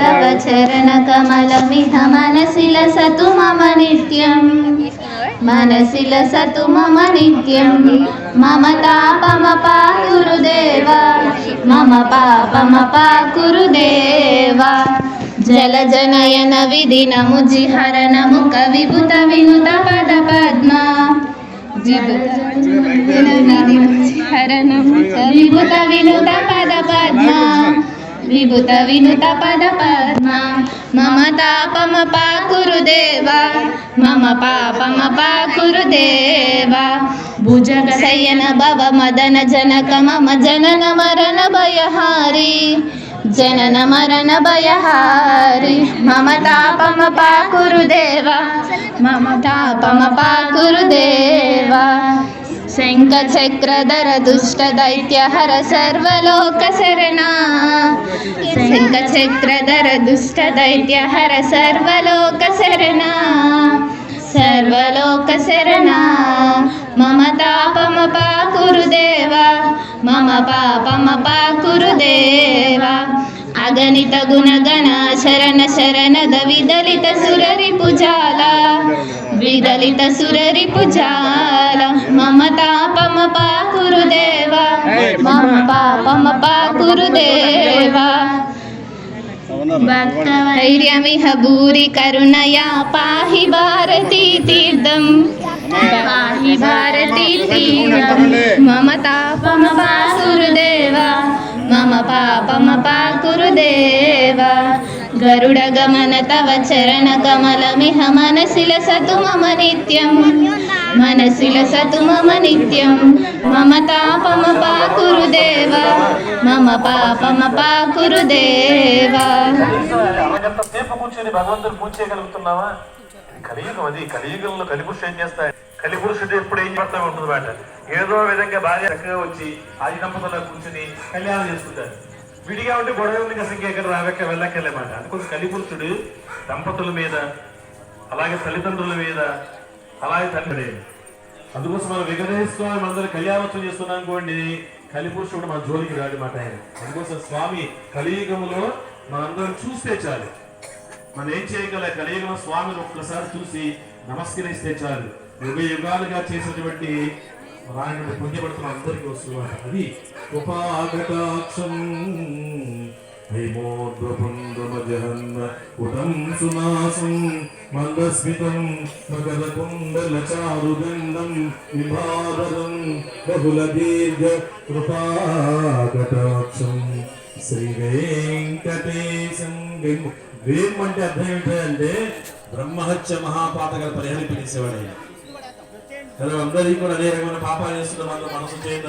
तव चरणकमलमिह मनसि लसतु मम नित्यम् मनसि लसतु मम नित्यं मम तापमपाकुरुदेव मम पापमपाकुरुदेव जलजनयन विधिनमुजिहरणमु कविभुत विनुत पद पद्मा हरणमु कविभुत विनुत पद पद्मा విభుత వినుత పద పద్మ. మమ తాపమ పాకురుదేవా మమ పాపమ పాకురుదేవా భుజగ శయన భవ మదన జనక మమ జనన మరణ భయహారి. జనన మరణ భయహారి. మమ తాపమ పాకురుదేవా మమ తాపమ పాకురుదేవా శంఖచక్రధర దుష్ట దైత్యహర సర్వలోక శరణా శంఖచక్రధర దుష్ట దైత్యహర సర్వలోక శరణా సర్వలోక శరణా మమ తాపమ పాకురుదేవ మమ పాపమ పాకురుదేవ అగణిత గుణగణ శరణ శరణద విదలిత సురరి పుజాల విదలిత సురరి పుజాల మమ తాపమ పాకురుదేవ మమ పాపమ పాకురుదేవ భక్తవైర్యమిహ భూరి కరుణయా పాహి భారతీ తీర్థం పాహి భారతీ తీర్థం మమ తాపమ మమ పాపమ పాకురుదేవ గరుడ గమన తవ చరణ కమలమిహ మనసిల సతు మమ నిత్యం మనసిల సతు మమ నిత్యం మమ తాపమ పాకురుదేవ మమ పాపమ పాకురుదేవ అరగంట కూర్చొని భగవంతుని పూజ చేయగలుగుతున్నావా కలియుగం అది కలియుగంలో కలిపురుషుడు ఏం చేస్తాడు కలిపురుషుడు ఎప్పుడు ఏం చేస్తా ఉంటుంది మాట. ఏదో విధంగా భార్య చక్కగా వచ్చి ఆది దంపతుల్లో కూర్చుని కళ్యాణం చేసుకుంటారు. విడిగా ఉంటే గొడవ ఉంది అసలు ఎక్కడ రావక్క వెళ్ళక్కర్లేమాట అందుకోసం కలిపురుషుడు దంపతుల మీద అలాగే తల్లిదండ్రుల మీద అలాగే తండ్రి అందుకోసం మనం వెంకటేశ్వర స్వామి అందరూ కళ్యాణోత్సవం చేస్తున్నాం అనుకోండి కలిపురుషుడు మన జోలికి రాడు మాట ఆయన. అందుకోసం స్వామి కలియుగంలో మనందరం చూస్తే చాలు. మనం ఏం చేయగల కలియుగం స్వామిని ఒక్కసారి చూసి నమస్కరిస్తే చాలు. యుగ యుగాలుగా చేసినటువంటి రాయనుడి పుణ్యపడుతున్న అందరికీ వస్తున్నారు అది ఉపాగతాక్షం హైమోద్వపుండ్రమజహన్మ ఉటం సునాసం మందస్మితం మకరకుండలచారుదండం విభాదరం బహుళ దీర్ఘ కృపాకటాక్షం శ్రీ వెంకటేశం వెం- వేం అంటే అర్థం ఏంటంటే బ్రహ్మహత్య మహాపాతక పరిహారం పిలిచేవాడు ఆయన కదా అందరికీ కూడా అదే రకమైన పాపాలు చేస్తున్నాం అందరూ మనసు చేత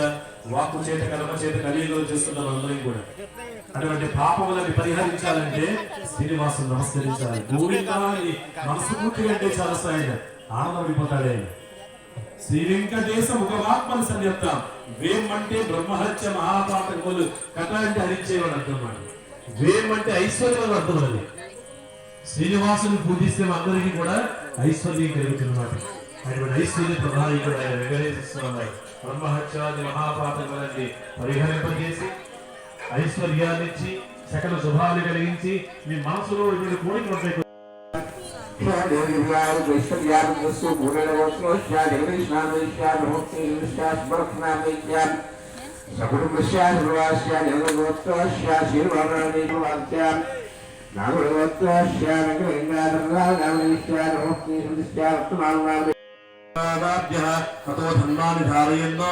వాక్కు చేత కర్మ చేత కలియుగంలో చేస్తున్నాం అందరం కూడా. అటువంటి పాపములను పరిహరించాలంటే శ్రీనివాసుని నమస్కరించాలి. గోవిందాన్ని మనసు పూర్తిగా అంటే చాలా స్థాయిగా ఆనందపడిపోతాడు ఆయన శ్రీ వెంకటేశ ముఖమాత్మని సంయప్తాం వేం అంటే బ్రహ్మహత్య మహాపాతకములు కథ అంటే హరించేవాడు అర్థం మాట వేం అంటే ఐశ్వర్యం అర్థం అది శ్రీనివాసుని పూజిస్తే అందరికీ కూడా ఐశ్వర్యం కలుగుతున్నమాట అటువంటి ఐశ్వర్య ప్రధానికుడు ఆయన వెంకటేశ్వర బ్రహ్మహత్యాది మహాపాతకులని పరిహరింపజేసి ఐశ్వర్యాన్నిచ్చి సకల శుభాలు కలిగించి మీ మనసులో ఇటువంటి కోరికలు ఉంటాయి పాదాభ్యः తతో ధన్వాని ధారయన్న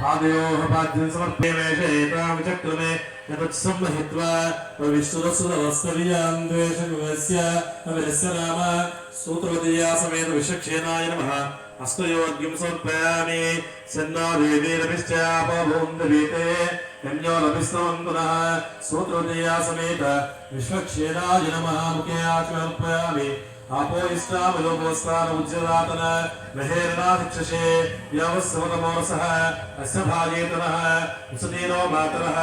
పాదయోః పాద్యం సమర్పేమేషేతామిచక్రమే యతత్సంహిత్వా విశ్వరసురవస్తవియాం ద్వేషమివస్య అవిరస్య నామ సూత్రవదీయా సమేత విషక్షేనాయ నమః అష్టయోగ్యం సమర్పయామి సన్నాదేవీరభిశ్చాపభూందవీతే యజ్ఞో గణ్యోలభిస్తవంతున సూత్రోదయా సమేత. విశ్వక్షేరాయ నమ ముఖే ఆచమర్పయామి ఆపోయిష్టామిలోపోస్థాన ఉజ్జరాతన మహేర్ణాధిక్షసే వ్యవస్వతమోరసః అస్య భాగేతనః ఉసతేనో మాతరః.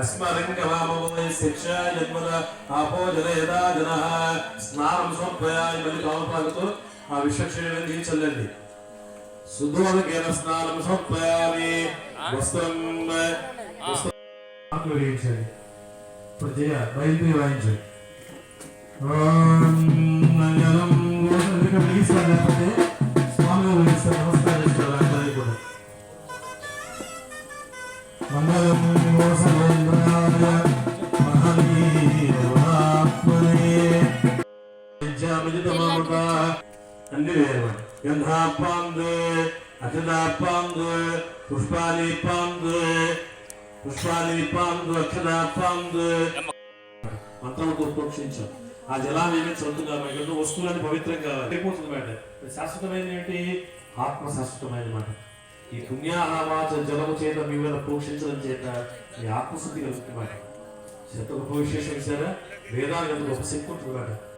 అస్మరంగమామోయ శిక్షా జన్మద ఆపో జలయదా జనః స్నానం స్వప్రయాయ మళ్ళీ కామపాలతో ఆ విశ్వక్షేణి చల్లండి శుద్ధోదకేన స్నానం సమర్పయామి వస్త్రం వస్త్రం వేయించండి ఇప్పుడు జయ బయలుదేరి వాయించండి ఓం మంగళం గోవింద వెలిగిస్తారు లేకపోతే స్వామి వెలిగిస్తారు నమస్కారం చేస్తారు అందరికీ కూడా మంగళం గోసలేంద్రాయ మహనీయమాత్మనే గంధాపాందు అక్షదాపాందు పుష్పాలి పాందు పుష్పాలి పాందు అక్షదాపాందు మంత్రాలు గుర్తించాం ఆ జలాన్ని ఏమైనా చదువుతున్నారు మనకి వస్తువులన్నీ పవిత్రం కావాలి. అయిపోతుంది మేడం. శాశ్వతమైన ఏంటి? ఆత్మ శాశ్వతమైన మాట. ఈ పుణ్యాహామాచ జలము చేత మీ మీద పోషించడం చేత మీ ఆత్మశుద్ధి కలుగుతుంది మాట. చెత్త గొప్ప విశేషం ఇచ్చారా? వేదాలు గొప్ప శక్తి ఉంటుంది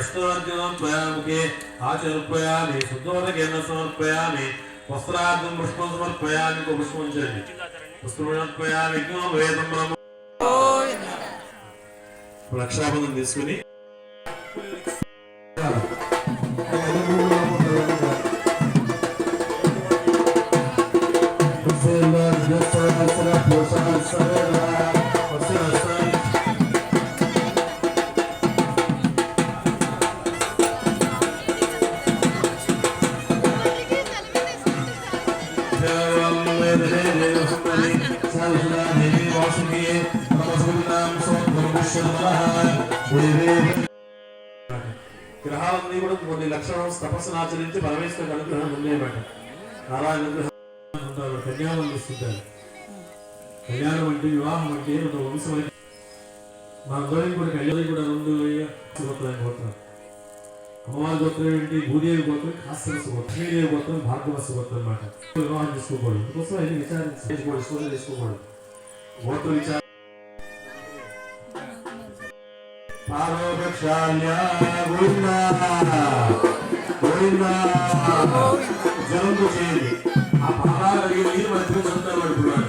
మాట యస్నార్జనం త్వయాముఖే ఆచరుపయామి శుద్ధోదకేన సమర్పయామి వస్త్రార్థం పుష్పం సమర్పయామి ఇంకో పుష్పం ఉంచండి పుష్పమర్పయామి వేదం బ్రహ్మ రక్షాబంధం తీసుకుని లక్షణం తపస్సును ఆచరించి పరమేశ్వరుడు అనుగ్రహం ఉండేమాట నారాయణ అనుగ్రహం ఉంటారు కళ్యాణం ఇస్తుంటారు కళ్యాణం అంటే వివాహం అంటే ఒక వంశమైన మా అందరికీ కూడా కళ్యాణం కూడా రెండు గోత్రాలు గోత్రం. అమ్మవారి గోత్రం ఏంటి? భూదేవి గోత్రం కాస్తరస గోత్రం శ్రీదేవి గోత్రం భార్గవస గోత్రం అనమాట వివాహం చేసుకోకూడదు. అందుకోసం అది విచారించుకోకూడదు తీసుకోకూడదు గోత్ర విచారం పారోపక్షాల్య గోవిందా గోవిందా జలంతో చేయండి. ఆ పాదాలు అడిగి నీరు మధ్య చదువుతారు వాడు ఇప్పుడు వాడు.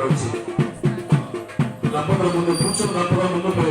ముందు కూర్చొని దంపతుల ముందు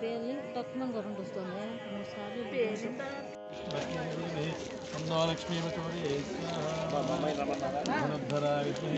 పేర్లు తక్కువ కరెంట్ వస్తుంది మూడు సార్లు మహాలక్ష్మీ ధనధరా విష్ణు